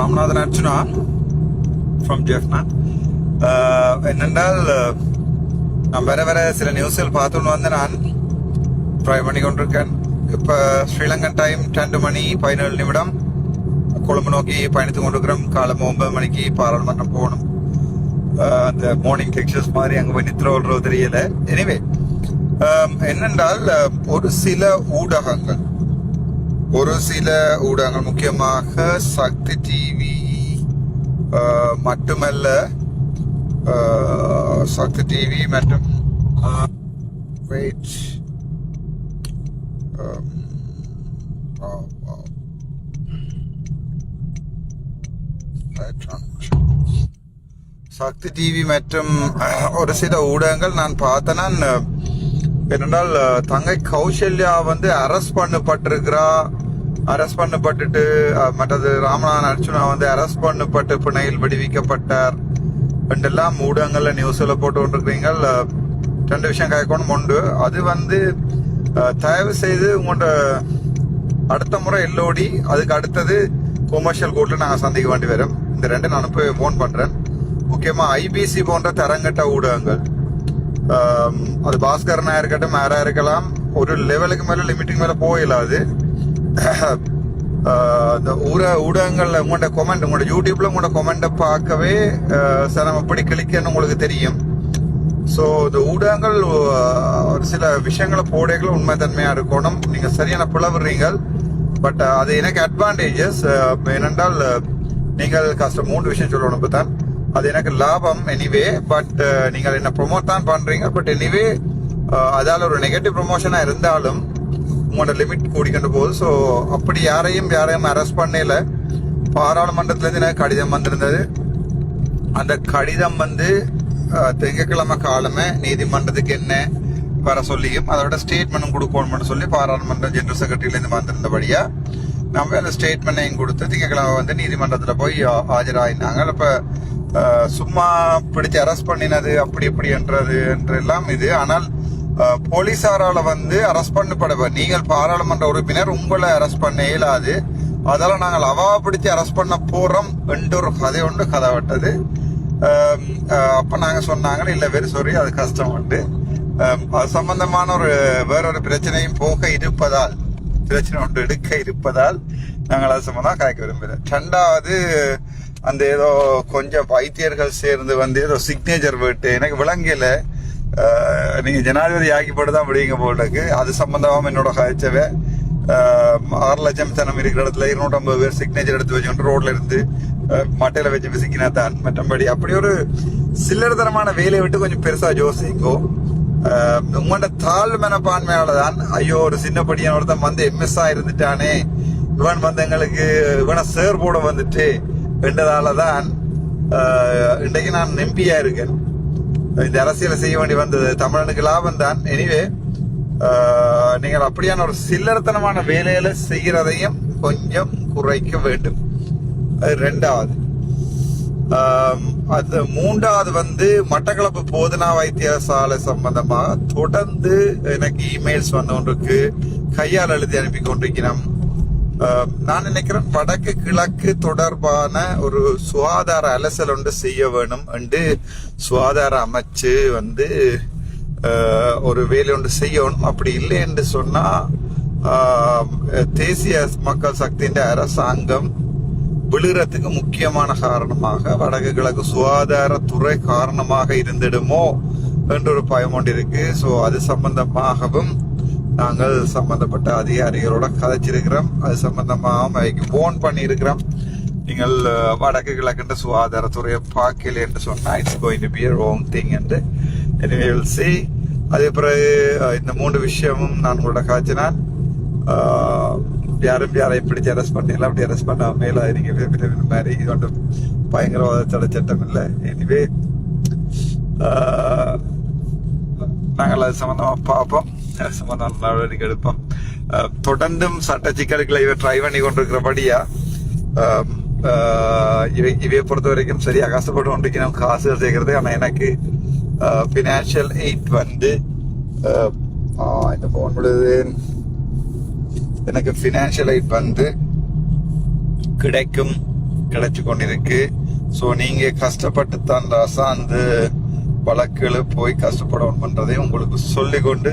Ramanathan Archuna from Jaffna என்னென்றால் நான் வேற வேற சில நியூஸ்கள் பார்த்துன்னு வந்து நான். ட்ரை பண்ணி கொண்டிருக்கேன். இப்போ ஸ்ரீலங்கன் டைம் ரெண்டு மணி பதினேழு நிமிடம். கொழும்பு நோக்கி பயணித்து கொண்டிருக்கிறோம். காலம் ஒன்பது மணிக்கு பாராளுமன்றம் போகணும். அந்த மார்னிங் டெக்ஸ்டர்ஸ் மாதிரி அங்கே போய் நித்திர விடுறது தெரியல. எனிவே என்னென்றால் ஒரு சில ஊடகங்கள். ஒரு சில ஊடகங்கள் முக்கியமாக சக்தி டிவி மட்டுமல்ல சக்தி டிவி மற்றும் வெயிட் சக்தி டிவி மற்றும் ஒரு சில ஊடகங்கள் நான் பார்த்தேன்னா அஹ், தங்கை கௌசல்யா வந்து அரெஸ்ட் பண்ணப்பட்டிருக்கிறா. அரெஸ்ட் பண்ணப்பட்டுட்டு மற்றது ராமநாதன் அர்ச்சுனா வந்து அரெஸ்ட் பண்ணப்பட்டு பிணையில் விடுவிக்கப்பட்டார். ரெண்டெல்லாம் ஊடகங்கள்ல நியூஸில் போட்டு கொண்டிருக்கிறீங்க ரெண்டு விஷயம் கேட்கணும் உண்டு. அது வந்து தயவு செய்து உங்களோட அடுத்த முறை எல்லோடி அதுக்கு அடுத்தது கொமர்ஷியல் கோர்ட்டில் நாங்கள் சந்திக்க வேண்டி வரும். இந்த ரெண்டு நான் போய் ஃபோன் பண்ணுறேன் முக்கியமாக ஐபிசி போன்ற தரங்கட்ட ஊடகங்கள். அது பாஸ்கரனா இருக்கட்டும் யாரா இருக்கலாம் ஒரு லெவலுக்கு மேல லிமிட்டுக்கு மேல போயிடாது இந்த ஊர ஊடகங்கள்ல உங்களோட கொமெண்ட் உங்களோட யூடியூப்ல உங்களோட கொமெண்ட்டை பார்க்கவே அஹ், சிரமம் எப்படி கிளிக்கன்னு உங்களுக்கு தெரியும். ஸோ இந்த ஊடகங்கள் ஒரு சில விஷயங்களை போடைகளும் தன்மையாக இருக்கணும். நீங்க சரியான பிளவுறீங்க பட் அது எனக்கு அட்வான்டேஜஸ் ஏனென்றால் நீங்கள் கஷ்டம் மூன்று விஷயம் சொல்லணும் இப்போ தான் அது எனக்கு லாபம் எனிவே பட் uh, நீங்கள் என்ன ப்ரொமோட் தான் பண்றீங்க. பட் எனிவே அதால் ஒரு நெகட்டிவ் ப்ரொமோஷனாக இருந்தாலும் உங்களோட லிமிட் கூடிக்கொண்டு போகுது. ஸோ அப்படி யாரையும் யாரையும் அரெஸ்ட் பண்ணல. பாராளுமன்றத்திலேருந்து எனக்கு கடிதம் வந்திருந்தது. அந்த கடிதம் வந்து திங்கக்கிழமை திங்கட்கிழமை காலமே நீதிமன்றத்துக்கு என்ன வர சொல்லியும் அதோட ஸ்டேட்மெண்ட்டும் கொடுக்கணும்னு சொல்லி பாராளுமன்ற ஜெனரல் செக்ரட்டரியிலேருந்து வந்திருந்தபடியாக நம்ம அந்த ஸ்டேட்மெண்ட்டையும் கொடுத்து திங்கக்கிழமை வந்து நீதிமன்றத்தில் போய் ஆஜராயினாங்க. இப்போ சும்மா பிடிச்சு அரெஸ்ட் பண்ணினது அப்படி இப்படி என்றது என்றெல்லாம் இது. ஆனால் போலீஸாரால் வந்து அரெஸ்ட் பண்ணப்பட நீங்கள் பாராளுமன்ற உறுப்பினர் உங்களை அரெஸ்ட் பண்ண இயலாது. அதால நாங்கள் அவா பிடிச்சு அரெஸ்ட் பண்ண போறோம் என்று ஒரு கதை ஒன்று கதை விட்டது. அப்போ நாங்கள் அப்ப நாங்க சொன்னாங்க இல்ல வெரி சாரி அது கஷ்டம் உண்டு. அது சம்பந்தமான ஒரு வேறொரு பிரச்சனையும் போக இருப்பதால் பிரச்சனை ஒன்று எடுக்க இருப்பதால் நாங்கள் அது சம்பந்தம் காய்க்க விரும்புகிறோம். ரெண்டாவது அந்த ஏதோ கொஞ்சம் வைத்தியர்கள் சேர்ந்து வந்து ஏதோ சிக்னேச்சர் விட்டு எனக்கு விளங்கல. நீங்கள் நீங்க ஜனாதிபதி ஆக்கிப்பட்டு தான் விடுவீங்க போட்டுக்கு அது சம்பந்தமா என்னோட காய்ச்சவே ஆறு லட்சம் சனம் இருக்கிற இடத்துல இருநூற்றம்பது பேர் சிக்னேச்சர் எடுத்து வச்சுக்கிட்டு ரோட்ல இருந்து மட்டையில வச்சு விசிக்கினா தான் மற்றபடி அப்படி ஒரு சில்லறதனமான வேலையை விட்டு கொஞ்சம் பெருசா யோசிங்கோ. உங்களோட தாழ் மனப்பான்மையால தான் ஐயோ ஒரு சின்ன படியான ஒருத்தன் வந்து எம்எஸ்ஆ இருந்துட்டானே. இவன் வந்து எங்களுக்கு இவனை சேர் போட வந்துட்டு. என்றதால தான் ஆஹ் இன்றைக்கு நான் எம்பியா இருக்கேன். இந்த அரசியலை செய்ய வேண்டி வந்தது தமிழனுக்கு லாபம் தான் எனிவே நீங்கள் அப்படியான ஒரு சில்லறத்தனமான வேலையில செய்கிறதையும் கொஞ்சம் குறைக்க வேண்டும். அது ரெண்டாவது. அது மூன்றாவது வந்து மட்டக்களப்பு போதனா வைத்தியசாலை சம்பந்தமா தொடர்ந்து எனக்கு இமெயில்ஸ் வந்து கொண்டிருக்கு. கையால் எழுதி அனுப்பி கொண்டிருக்கிறோம். நான் நினைக்கிறேன் வடக்கு கிழக்கு தொடர்பான ஒரு சுகாதார அலசல் ஒன்று செய்ய வேணும் என்று சுகாதார அமைச்சு வந்து ஒரு வேலை ஒன்று செய்யணும். அப்படி இல்லை என்று சொன்னா தேசிய மக்கள் சக்தியின் அரசாங்கம் விழுறதுக்கு முக்கியமான காரணமாக வடக்கு கிழக்கு சுகாதாரத்துறை காரணமாக இருந்திடுமோ என்ற ஒரு பயம் ஒன்று இருக்கு. ஸோ அது சம்பந்தமாகவும் நாங்கள் சம்பந்தப்பட்ட அதிகாரிகளோட கதைச்சிருக்கிறோம். அது சம்பந்தமாகவும் அதுக்கு போன் பண்ணியிருக்கிறோம். நீங்கள் வடக்கு கிழக்குன்ற சுகாதாரத்துறையை பார்க்கல என்று சொன்னால் it's going to be wrong thing என்று. எனவே வில் சி அதே பிறகு இந்த மூன்று விஷயமும் நான் உங்களோட காய்ச்சினால் ஆஹ் யாரும் யாரை பிடிச்சு அரெஸ்ட் பண்ணீங்களா? அப்படி அரெஸ்ட் பண்ண மேல நீங்க விரும்பின மாதிரி இது ஒன்றும் பயங்கரவாத தடை சட்டம் இல்லை. எனிவே நாங்கள் அது சம்மந்தமாக பார்ப்போம். அது சம்பந்தம் நடவடிக்கை எடுப்போம். தொடர்ந்தும் சட்ட சிக்கல்களை இவர் ட்ரை பண்ணி கொண்டிருக்கிறபடியா இவை இவையை பொறுத்த வரைக்கும் சரியா கஷ்டப்பட்டு கொண்டிருக்கணும் காசுகள் சேர்க்கறது ஆனால் எனக்கு ஃபினான்ஷியல் எயிட் வந்து இந்த ஃபோன் விடுது எனக்கு ஃபினான்ஷியல் ஐட் வந்து கிடைக்கும் கிடைச்சு கொண்டிருக்கு. ஸோ நீங்கள் கஷ்டப்பட்டு தான் ராசா அந்த வழக்குகளை போய் கஷ்டப்படணும் பண்ணுறதையும் உங்களுக்கு சொல்லிக்கொண்டு